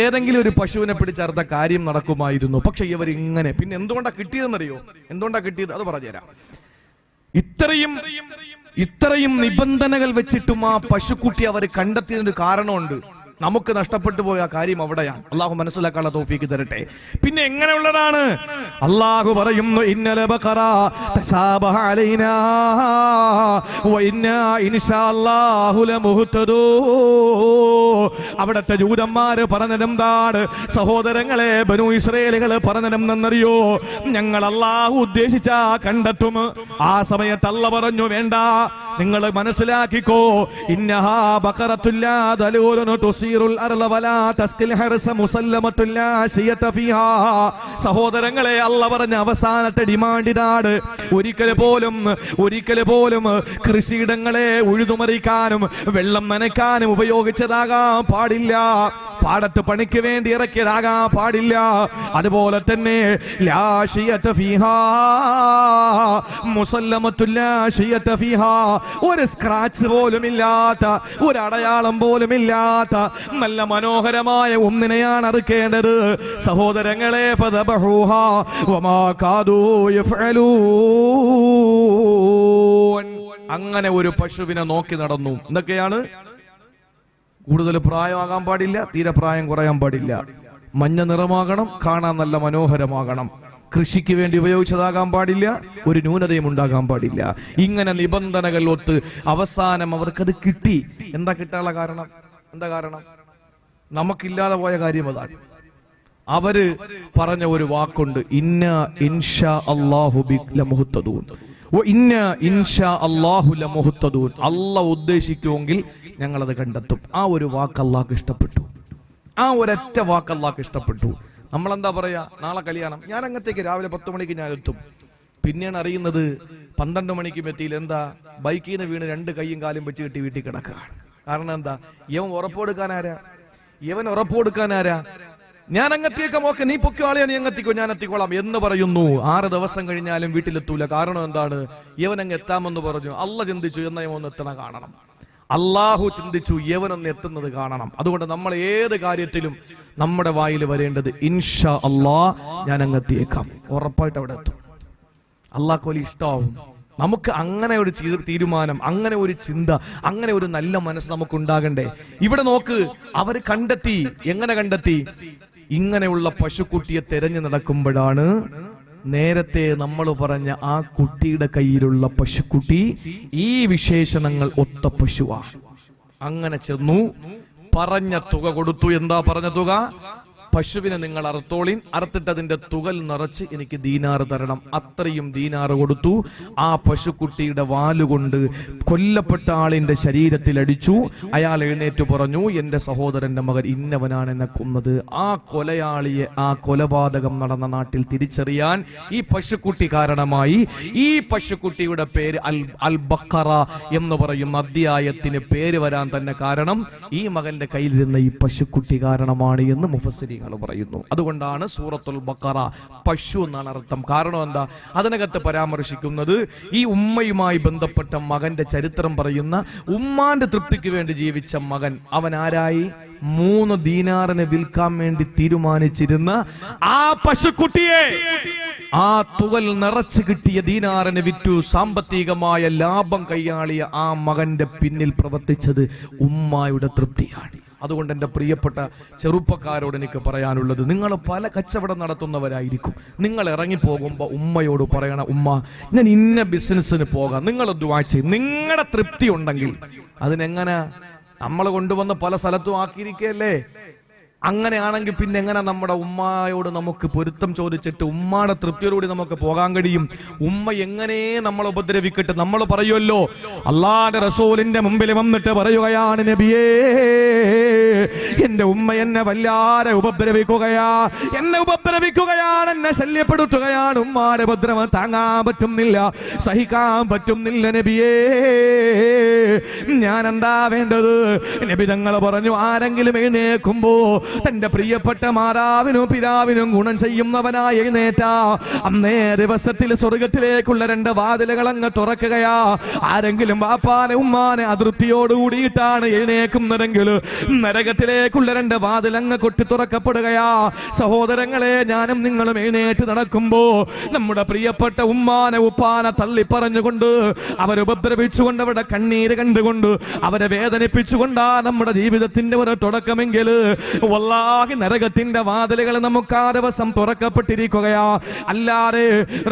ഏതെങ്കിലും ഒരു പശുവിനെ പിടിച്ചറുത്ത കാര്യം നടക്കുമായിരുന്നു. പക്ഷെ ഇവർ ഇങ്ങനെ പിന്നെ എന്തുകൊണ്ടാ കിട്ടിയതെന്നറിയോ? എന്തുകൊണ്ടാ കിട്ടിയത്? അത് പറഞ്ഞുതരാം ഇത്രയും ഇത്രയും നിബന്ധനകൾ വെച്ചിട്ടും ആ പശുക്കുട്ടി അവർ കണ്ടെത്തിയതിന് കാരണമുണ്ട്. നമുക്ക് നഷ്ടപ്പെട്ടു പോയ കാര്യം അവിടെയാണ്. അള്ളാഹു മനസ്സിലാക്കാനുള്ള തോഫിക്ക് തരട്ടെ. പിന്നെ എങ്ങനെയുള്ളതാണ്? അള്ളാഹു പറയുന്നു ഇന്നലെ അവിടത്തെ ജൂതന്മാര് പറഞ്ഞതെന്താണ്? സഹോദരങ്ങളെ ബനു ഇസ്രയേലുകൾ പറഞ്ഞതെന്നറിയോ ഞങ്ങൾ അള്ളാഹു ഉദ്ദേശിച്ച കണ്ടെത്തും. ആ സമയത്ത് അല്ല പറഞ്ഞു വേണ്ട. നിങ്ങൾ മനസ്സിലാക്കിക്കോ. ഇന്നഹാ തുസീറുൽ സഹോദരങ്ങളെ അല്ല പറഞ്ഞ അവസാനത്തെ ഡിമാൻഡ് ഇതാണ്. ഒരിക്കൽ പോലും ഒരിക്കൽ പോലും കൃഷിയിടങ്ങളെ ഉഴുതുമറിക്കാനും വെള്ളം നനയ്ക്കാനും ഉപയോഗിച്ചതാകാൻ പാടില്ല. പാടത്ത് പണിക്ക് വേണ്ടി ഇറക്കിയതാകാൻ പാടില്ല. അതുപോലെ തന്നെ ഒരു സ്ക്രാച്ച് പോലും ഇല്ലാത്ത ഒരു അടയാളം പോലും ഇല്ലാത്ത നല്ല മനോഹരമായ ഒന്നിനെയാണ് അറുക്കേണ്ടത് സഹോദരങ്ങളെ അങ്ങനെ ഒരു പശുവിനെ നോക്കി നടന്നു. എന്തൊക്കെയാണ്? കൂടുതൽ പ്രായമാകാൻ പാടില്ല തീരെ പ്രായം കുറയാൻ പാടില്ല. മഞ്ഞ നിറമാകണം കാണാൻ നല്ല മനോഹരമാകണം. കൃഷിക്ക് വേണ്ടി ഉപയോഗിച്ചതാകാൻ പാടില്ല ഒരു ന്യൂനതയും ഉണ്ടാകാൻ പാടില്ല. ഇങ്ങനെ നിബന്ധനകൾ ഒത്ത് അവസാനം അവർക്കത് കിട്ടി. എന്താ കിട്ടാനുള്ള കാരണം? എന്താ കാരണം? നമുക്കില്ലാതെ പോയ കാര്യം അതാണ് അവർ പറഞ്ഞ ഒരു വാക്കുണ്ട് ഇന്ന ഇൻഷാ അള്ളാഹു ഇന്ന ഇൻഷാ അള്ളാഹു ലമുഹ്തദൂൻ അല്ല ഉദ്ദേശിക്കുമെങ്കിൽ അത് കണ്ടെത്തും. ആ ഒരു വാക്ക് അള്ളാഹ്ക്ക് ഇഷ്ടപ്പെട്ടു. ആ ഒരൊറ്റ വാക്ക് അള്ളാഹ്ക്ക് ഇഷ്ടപ്പെട്ടു. നമ്മൾ എന്താ പറയാ? നാളെ കല്യാണം. ഞാൻ അങ്ങത്തേക്ക് രാവിലെ പത്ത് മണിക്ക് ഞാൻ എത്തും പിന്നെയാണ് അറിയുന്നത് പന്ത്രണ്ട് മണിക്കും എത്തിയില്ല എന്താ ബൈക്കിൽ നിന്ന് വീണ് രണ്ട് കൈയും കാലും വെച്ച് കെട്ടി വീട്ടിൽ കിടക്കുകയാണ് കാരണം എന്താ? ഇവൻ ഉറപ്പെടുക്കാനാരാ ഇവൻ ഉറപ്പുകൊടുക്കാനാരാ ഞാൻ അങ്ങെത്തിയേക്കാം ഓക്കെ നീ പൊക്കി നീ അങ്ങത്തിക്കോ ഞാൻ എത്തിക്കോളാം എന്ന് പറയുന്നു. ആറ് ദിവസം കഴിഞ്ഞാലും വീട്ടിലെത്തൂല. കാരണം എന്താണ്? ഇവൻ അങ്ങ് എത്താമെന്ന് പറഞ്ഞു. അല്ല ചിന്തിച്ചു എന്നാ ഒന്ന് എത്തണ കാണണം. അള്ളാഹു ചിന്തിച്ചു യവനൊന്ന് എത്തുന്നത് കാണണം. അതുകൊണ്ട് നമ്മൾ ഏത് കാര്യത്തിലും നമ്മുടെ വായിൽ വരേണ്ടത് ഇൻഷാ അള്ളാ ഞാൻ അങ്ങ് എത്തിയേക്കാം. ഉറപ്പായിട്ട് അവിടെ എത്തും. അള്ളാഹ് കോലി ഇഷ്ടമാവും നമുക്ക് അങ്ങനെ ഒരു തീരുമാനം അങ്ങനെ ഒരു ചിന്ത അങ്ങനെ ഒരു നല്ല മനസ്സ് നമുക്ക് ഉണ്ടാകണ്ടേ ഇവിടെ നോക്ക് അവർ കണ്ടെത്തി. എങ്ങനെ കണ്ടെത്തി? ഇങ്ങനെയുള്ള പശുക്കുട്ടിയെ തെരഞ്ഞു നടക്കുമ്പോഴാണ് നേരത്തെ നമ്മൾ പറഞ്ഞ ആ കുട്ടിയുടെ കയ്യിലുള്ള പശുക്കുട്ടി ഈ വിശേഷണങ്ങൾ ഒത്ത പശുവാ. അങ്ങനെ ചെന്നു പറഞ്ഞ തുക കൊടുത്തു. എന്താ പറഞ്ഞ തുക? പശുവിനെ നിങ്ങൾ അറുത്തോളിൻ അറുത്തിട്ടതിന്റെ തുകൽ നിറച്ച് എനിക്ക് ദീനാറ് തരണം. അത്രയും ദീനാറ് കൊടുത്തു. ആ പശുക്കുട്ടിയുടെ വാലുകൊണ്ട് കൊല്ലപ്പെട്ട ആളിന്റെ ശരീരത്തിൽ അടിച്ചു. അയാൾ എഴുന്നേറ്റ് പറഞ്ഞു എന്റെ സഹോദരന്റെ മകൻ ഇന്നവനാണ് എന്നെ കൊന്നത്. ആ കൊലയാളിയെ ആ കൊലപാതകം നടന്ന നാട്ടിൽ തിരിച്ചറിയാൻ ഈ പശുക്കുട്ടി കാരണമായി. ഈ പശുക്കുട്ടിയുടെ പേര് അൽ അൽ ബക്കറ എന്ന് പറയുന്ന അധ്യായത്തിന് പേര് വരാൻ തന്നെ കാരണം ഈ മകന്റെ കയ്യിലിരുന്ന ഈ പശുക്കുട്ടി കാരണമാണ് എന്ന് മുഫസ്സിരിങ്ങൾ പറയുന്നു. അതുകൊണ്ടാണ് സൂറത്തുൽ ബക്കറ പശു എന്നാണ് അർത്ഥം. കാരണം എന്താ? അതിനകത്ത് പരാമർശിക്കുന്നത് ഈ ഉമ്മയുമായി ബന്ധപ്പെട്ട മകന്റെ ചരിത്രം പറയുന്ന ഉമ്മാന്റെ തൃപ്തിക്ക് വേണ്ടി ജീവിച്ച മകൻ. അവൻ ആരായി? മൂന്ന് ദീനാറിനെ വിൽക്കാൻ വേണ്ടി തീരുമാനിച്ചിരുന്ന ആ പശുക്കുട്ടിയെ. ആ തുകൽ നിറച്ചു കിട്ടിയ ദീനാറിന് വിറ്റു. സാമ്പത്തികമായ ലാഭം കൈയാളിയ ആ മകന്റെ പിന്നിൽ പ്രവർത്തിച്ചത് ഉമ്മായുടെ തൃപ്തിയാണ്. അതുകൊണ്ട് എന്റെ പ്രിയപ്പെട്ട ചെറുപ്പക്കാരോട് എനിക്ക് പറയാനുള്ളത് നിങ്ങൾ പല കച്ചവടം നടത്തുന്നവരായിരിക്കും. നിങ്ങൾ ഇറങ്ങിപ്പോകുമ്പോൾ ഉമ്മയോട് പറയണം ഉമ്മ ഞാൻ ഇന്ന ബിസിനസ്സിന് പോകാം നിങ്ങൾ ദുവാ ചെയ്യും. നിങ്ങളുടെ തൃപ്തി ഉണ്ടെങ്കിൽ അതിനെങ്ങനെ നമ്മൾ കൊണ്ടുവന്ന് പല സ്ഥലത്തും ആക്കിയിരിക്കല്ലേ അങ്ങനെയാണെങ്കിൽ പിന്നെ എങ്ങനെ നമ്മുടെ ഉമ്മയോട് നമുക്ക് പൊരുത്തം ചോദിച്ചിട്ട് ഉമ്മയുടെ തൃപ്തിയോടുകൂടി നമുക്ക് പോകാൻ കഴിയും? ഉമ്മ എങ്ങനെ നമ്മളെ ഉപദ്രവിക്കട്ടെ? നമ്മൾ പറയുമല്ലോ അള്ളാന്റെ റസൂലിന്റെ മുമ്പിൽ വന്നിട്ട് പറയുകയാണ് നബിയേ എന്റെ ഉമ്മ എന്നെ വല്ലാതെ ഉപദ്രവിക്കുകയാ എന്നെ ഉപദ്രവിക്കുകയാണ് എന്നെ ശല്യപ്പെടുത്തുകയാണ്. ഉമ്മാരെ ഉപദ്രവം താങ്ങാൻ പറ്റുന്നില്ല സഹിക്കാൻ പറ്റുന്നില്ല നബിയേ. ഞാൻ എന്താ വേണ്ടത്? നബി തങ്ങൾ പറഞ്ഞു ആരെങ്കിലും എഴുന്നേക്കുമ്പോ തന്റെ പ്രിയപ്പെട്ട മാതാവിനും പിതാവിനും ഗുണം ചെയ്യുന്നവനായ എഴുന്നേറ്റ. അന്നേ ദിവസത്തിൽ സ്വർഗത്തിലേക്കുള്ള രണ്ട് വാതിലുകൾ അങ്ങ് തുറക്കുകയാ. ആരെങ്കിലും വാപ്പാനെ ഉമ്മാനെ അതൃപ്തിയോടുകൂടിയിട്ടാണ് എഴുന്നേക്കുന്നതെങ്കിൽ നരകത്തിലേക്കുള്ള രണ്ട് വാതിൽ അങ്ങ് കൊട്ടി തുറക്കപ്പെടുകയാ. സഹോദരങ്ങളെ ഞാനും നിങ്ങളും എഴുന്നേറ്റ് നടക്കുമ്പോ നമ്മുടെ പ്രിയപ്പെട്ട ഉമ്മാനെ ഉപ്പാനെ തള്ളി പറഞ്ഞുകൊണ്ട് അവരെ ഉപദ്രവിച്ചുകൊണ്ട് അവരുടെ കണ്ണീര് കണ്ടുകൊണ്ട് അവരെ വേദനിപ്പിച്ചുകൊണ്ടാ നമ്മുടെ ജീവിതത്തിന്റെ ഒരു തുടക്കമെങ്കിൽ വല്ലാഹി നരകത്തിന്റെ വാതിലുകൾ നമുക്ക് ആ ദിവസം തുറക്കപ്പെട്ടിരിക്കുകയാ. അല്ലാതെ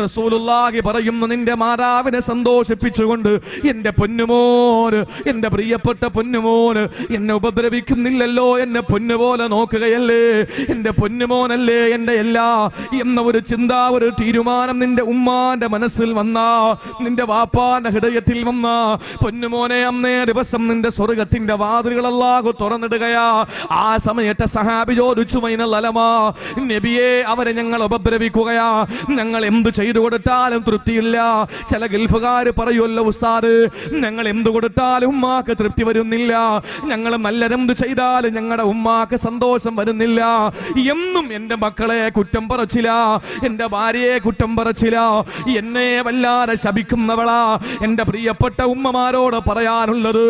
റസൂലുള്ളാഹി പറയുന്നു നിന്റെ മാതാവിനെ സന്തോഷിപ്പിച്ചുകൊണ്ട് എന്റെ പൊന്നുമോന് എന്റെ പ്രിയപ്പെട്ട പൊന്നുമോന് എന്നെ ഉപദ്രവിക്കുന്നില്ലല്ലോ എന്നെ പൊന്നുപോലെ നോക്കുകയല്ലേ? എന്റെ പൊന്നുമോനല്ലേ എന്റെ എല്ലാ എന്ന ഒരു ചിന്ത ഒരു തീരുമാനം നിന്റെ ഉമ്മാന്റെ മനസ്സിൽ വന്നാ നിന്റെ വാപ്പാന്റെ ഹൃദയത്തിൽ വന്നാ. പൊന്നുമോനെ അന്നേ ദിവസം നിന്റെ സ്വർഗത്തിന്റെ വാതിലുകളല്ലാകു തുറന്നിടുകയാ. ആ സമയത്തെ സഹാബി ചോദിച്ചു മൈനലമാ നബിയെ അവരെ ഞങ്ങൾ ഉപദ്രവിക്കുകയാ. ഞങ്ങൾ എന്ത് ചെയ്തു കൊടുത്താലും തൃപ്തിയില്ല. ചില ഗൾഫുകാർ പറയുമല്ലോ ഉസ്താദ് ഞങ്ങൾ എന്ത് കൊടുത്താലും ഉമ്മാക്ക് തൃപ്തി വരുന്നില്ല. ഞങ്ങൾ നല്ലതെന്ത് ചെയ്താലും ഞങ്ങളുടെ ഉമ്മാക്ക് സന്തോഷം വരുന്നില്ല. എന്നും എന്റെ മക്കളെ കുറ്റം പറച്ചില്ല എന്റെ ഭാര്യയെ കുറ്റം പറച്ചില്ല എന്നെ വല്ലാതെ ശപിക്കുന്നവളാ. എന്റെ പ്രിയപ്പെട്ട ഉമ്മമാരോട് പറയാനുള്ളത്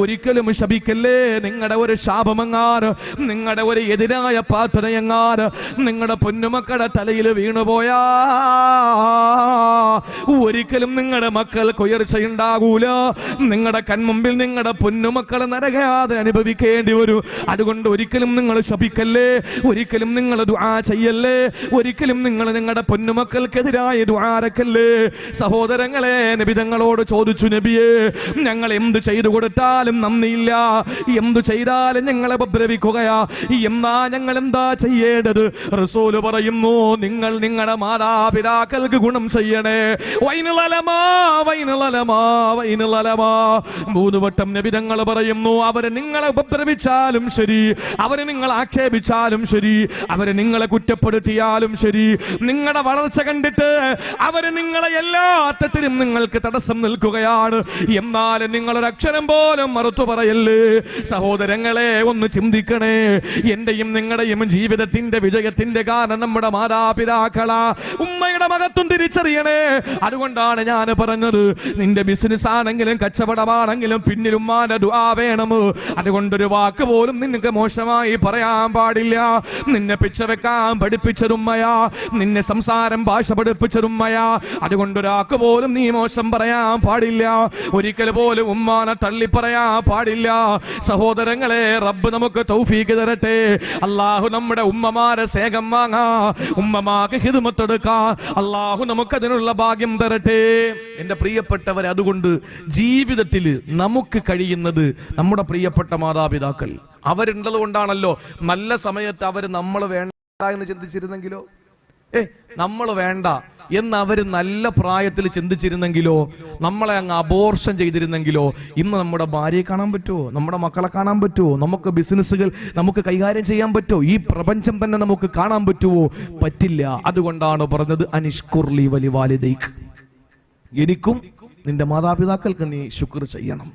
ഒരിക്കലും ശപിക്കല്ലേ? നിങ്ങളുടെ ഒരു ശാപമങ്ങാർ നിങ്ങളുടെ എതിരായ പ്രാർത്ഥനയെങ്ങാൻ നിങ്ങളുടെ പൊന്നുമക്കളുടെ തലയിൽ വീണുപോയാ. ഒരിക്കലും നിങ്ങളുടെ മക്കൾക്ക് ഉയർച്ചയുണ്ടാകൂല നിങ്ങളുടെ കൺമുമ്പിൽ നിങ്ങളുടെ പൊന്നുമക്കൾ നരകാതെ അനുഭവിക്കേണ്ടി വരും. അതുകൊണ്ട് ഒരിക്കലും നിങ്ങൾ ശപിക്കല്ലേ? ഒരിക്കലും നിങ്ങൾ ദുആ ചെയ്യല്ലേ? ഒരിക്കലും നിങ്ങൾ നിങ്ങളുടെ പൊന്നുമക്കൾക്കെതിരായ ദുആരക്കല്ലേ സഹോദരങ്ങളെ നബിതങ്ങളോട് ചോദിച്ചു നബിയെ ഞങ്ങൾ എന്ത് ചെയ്തു കൊടുത്താലും നന്ദിയില്ല. എന്തു ചെയ്താലും ഞങ്ങളെ ഉപദ്രവിക്കുകയാ. എന്നാ ഞങ്ങൾ എന്താ ചെയ്യേണ്ടത്? റസൂൽ പറയുന്നു നിങ്ങൾ നിങ്ങളുടെ മാതാപിതാക്കൾക്ക് ഗുണം ചെയ്യണേ. മൂന്ന് വട്ടം നബിതങ്ങൾ പറയുന്നു അവരെ നിങ്ങളെ ഉപദ്രവിച്ചാലും ശരി അവരെ നിങ്ങൾ ആക്ഷേപിച്ചാലും ശരി അവരെ നിങ്ങളെ കുറ്റപ്പെടുത്തിയാലും ശരി. നിങ്ങളുടെ വളർച്ച കണ്ടിട്ട് അവർ നിങ്ങളെ എല്ലാ അർത്ഥത്തിലും നിങ്ങൾക്ക് തടസ്സം നിൽക്കുകയാണ്. എന്നാലും നിങ്ങളൊരക്ഷരം പോലും മറുത്തു പറയല്ലേ? സഹോദരങ്ങളെ ഒന്ന് ചിന്തിക്കണേ. എന്റെയും നിങ്ങളുടെയും ജീവിതത്തിന്റെ വിജയത്തിന്റെ കാരണം നമ്മുടെ മാതാപിതാക്കള. ഉമ്മയുടെ മകത്തും തിരിച്ചറിയണേ. അതുകൊണ്ടാണ് ഞാൻ പറഞ്ഞത് നിന്റെ ബിസിനസ് ആണെങ്കിലും കച്ചവടമാണെങ്കിലും പിന്നിൽ ഉമ്മാന്റെ ദുആ വേണം. അതുകൊണ്ടൊരു വാക്ക് പോലും നിനക്ക് മോശമായി പറയാൻ പാടില്ല. നിന്നെ പിച്ച വെക്കാൻ പഠിപ്പിച്ചതുമ്മയാ. നിന്നെ സംസാരം ഭാഷ പഠിപ്പിച്ചതുമ്മയാ. അതുകൊണ്ടൊരാക്ക് പോലും നീ മോശം പറയാൻ പാടില്ല. ഒരിക്കൽ പോലും ഉമ്മാനെ തള്ളി പറയാൻ പാടില്ല. സഹോദരങ്ങളെ റബ്ബ് നമുക്ക് തൗഫീക്ക് തരട്ടെ. അള്ളാഹു നമ്മുടെ ഉമ്മമാരെ സ്നേഹം വാങ്ങാ ഉമ്മമാക്ക് ഹിതുമത്തെടുക്കാ അള്ളാഹു നമുക്കതിനുള്ള ഭാഗ്യം തരട്ടെ. എന്റെ പ്രിയപ്പെട്ടവരെ അതുകൊണ്ട് ജീവിതത്തിൽ നമുക്ക് കഴിയുന്നത് നമ്മുടെ പ്രിയപ്പെട്ട മാതാപിതാക്കൾ. അവരുണ്ടത് കൊണ്ടാണല്ലോ. നല്ല സമയത്ത് അവർ നമ്മൾ വേണ്ട എന്ന് ചിന്തിച്ചിരുന്നെങ്കിലോ? ഏ നമ്മൾ വേണ്ട. എന്ന് അവർ നല്ല പ്രായത്തിൽ ചിന്തിച്ചിരുന്നെങ്കിലോ നമ്മളെ അങ്ങ് അബോർഷൻ ചെയ്തിരുന്നെങ്കിലോ ഇന്ന് നമ്മുടെ ഭാര്യയെ കാണാൻ പറ്റുമോ നമ്മുടെ മക്കളെ കാണാൻ പറ്റുമോ നമുക്ക് ബിസിനസ്സുകൾ നമുക്ക് കൈകാര്യം ചെയ്യാൻ പറ്റുമോ ഈ പ്രപഞ്ചം തന്നെ നമുക്ക് കാണാൻ പറ്റുമോ പറ്റില്ല. അതുകൊണ്ടാണ് പറഞ്ഞത് അനിഷ്കുർലി വലി വാലിദൈക്ക് എനിക്കും നിന്റെ മാതാപിതാക്കൾക്ക് നീ ശുക്ർ ചെയ്യണം.